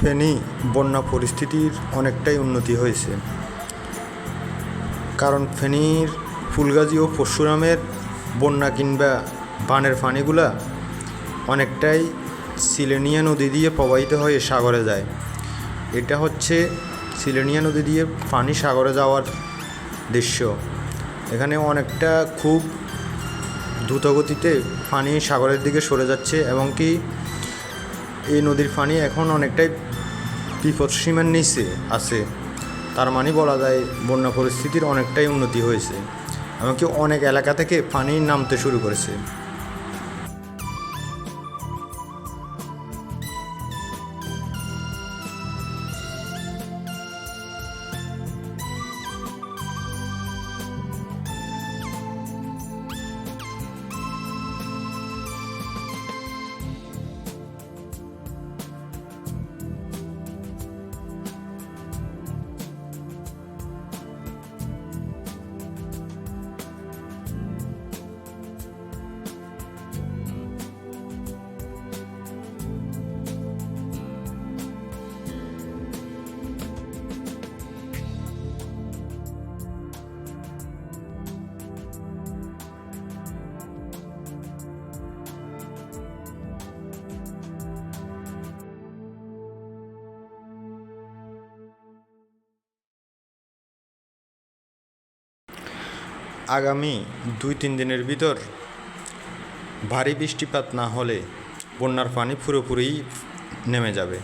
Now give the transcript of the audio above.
ফেনী বন্যা পরিস্থিতির অনেকটাই উন্নতি হয়েছে। কারণ ফেনীর ফুলগাজী ও পরশুরামের বন্যা কিংবা বানের পানিগুলা অনেকটাই সিলেনিয়া নদী দিয়ে প্রবাহিত হয়ে সাগরে যায়। এটা হচ্ছে সিলেনিয়া নদী দিয়ে পানি সাগরে যাওয়ার দৃশ্য। এখানে অনেকটা খুব দ্রুতগতিতে পানি সাগরের দিকে সরে যাচ্ছে এবং কি এই নদীর পানি এখন অনেকটাই বিপদসীমার নিচে আছে। তার মানে বলা যায়, বন্যা পরিস্থিতির অনেকটাই উন্নতি হয়েছে। এমনকি অনেক এলাকা থেকে পানি নামতে শুরু করেছে। আগামী দুই তিন দিনের ভিতর ভারী বৃষ্টিপাত না হলে বন্যার পানি পুরোপুরি নেমে যাবে।